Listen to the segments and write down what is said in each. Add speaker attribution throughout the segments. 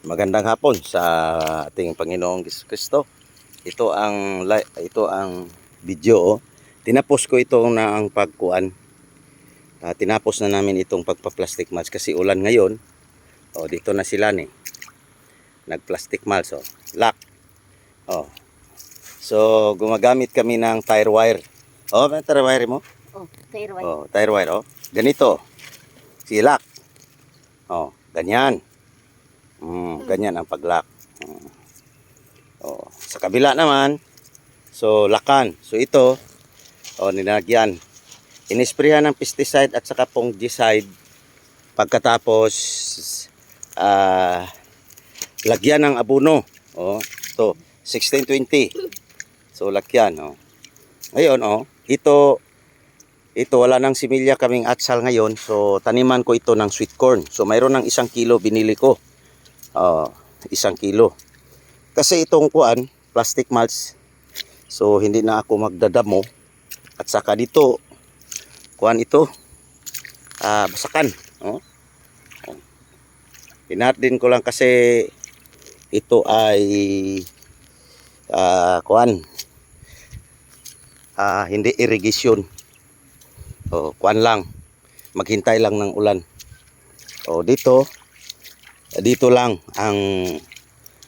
Speaker 1: Magandang hapon sa ating Panginoong Kristo. Ito ang ito ang video oh. Tinapos ko ito na ang pagkuan. Ah, tinapos na namin itong pagpa-plastic mulch kasi ulan ngayon. Oh, dito na sila ni. Nag-plastic mulch oh. Lock. Oh. So, gumagamit kami ng tire wire. Oh, may tire wire mo?
Speaker 2: Oh, tire wire.
Speaker 1: Oh, tire wire oh. Ganito. Silak. Oh, ganyan. Mm, ganyan ang paglock. Mm. Oh, sa kabila naman, so lakan. So ito, oh, ninagyan. Inisprehan ng pesticide at saka fungicide. Pagkatapos, ah, lagyan ng abono. Oh, to 1620. So lagyan, oh. Ngayon, oh, ito ito wala nang similya kaming atsal ngayon so taniman ko ito ng sweet corn so mayroon ng isang kilo binili ko Ah, isang kilo kasi itong kuan plastic mulch so hindi na ako magdadamo at saka dito kuan ito ah basakan oh. oh. Pinat din ko lang kasi ito ay ah kuan ah hindi irrigation Oh, kuan lang. Maghintay lang ng ulan. Oh, dito dito lang ang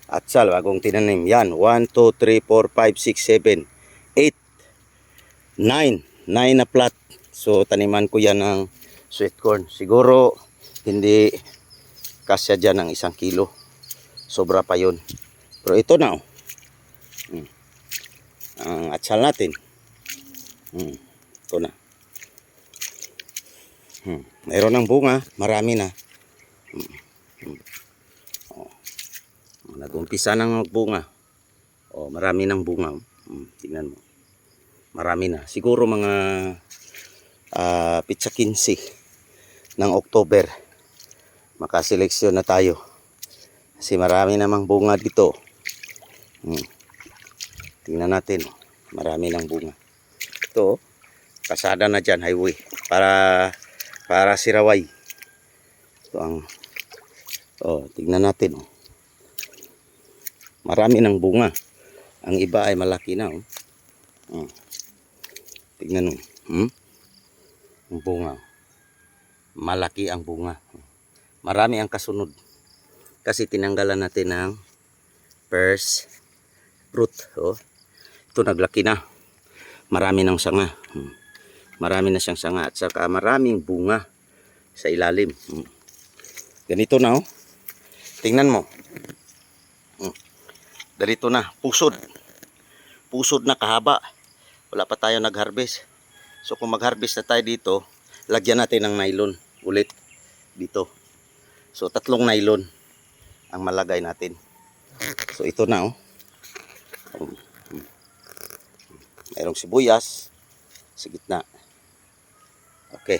Speaker 1: atsal bagong tinanim. Yan, 1 2 3 4 5 6 7 8 9 9 na plat. So taniman ko yan ng sweet corn. Siguro hindi kasya dyan ng isang kilo. Sobra pa yun. Pero ito na oh. Hmm. Ang atsal natin. Hmm. Ito na. Hmm. Ng bunga, marami na. Hmm. Hmm. Oh. Nag-umpisa ng bunga. Oh, marami ng bunga. Hmm. Tingnan mo. Marami na. Siguro mga ah pitsa 15 ng October. Makaseleksyon na tayo. Kasi marami namang bunga dito. Hmm. Tingnan natin. Marami ng bunga. Ito, oh. kasada na dyan, highway. Para para siraway. Ito ang Oh, tignan natin oh. Marami ng bunga. Ang iba ay malaki na oh. oh. Tignan mo. Hmm? Ang bunga. Malaki ang bunga. Marami ang kasunod. Kasi tinanggalan natin ng first fruit. Oh. Ito naglaki na. Marami ng sanga. Hmm. Marami na siyang sanga at saka maraming bunga sa ilalim. Hmm. Ganito na oh. Tingnan mo. Ganito na, pusod. Pusod na kahaba. Wala pa tayo nag-harvest. So kung mag-harvest na tayo dito, lagyan natin ng nylon ulit dito. So tatlong nylon ang malagay natin. So ito na oh. Hmm. Hmm. Mayroong sibuyas sa gitna. Okay.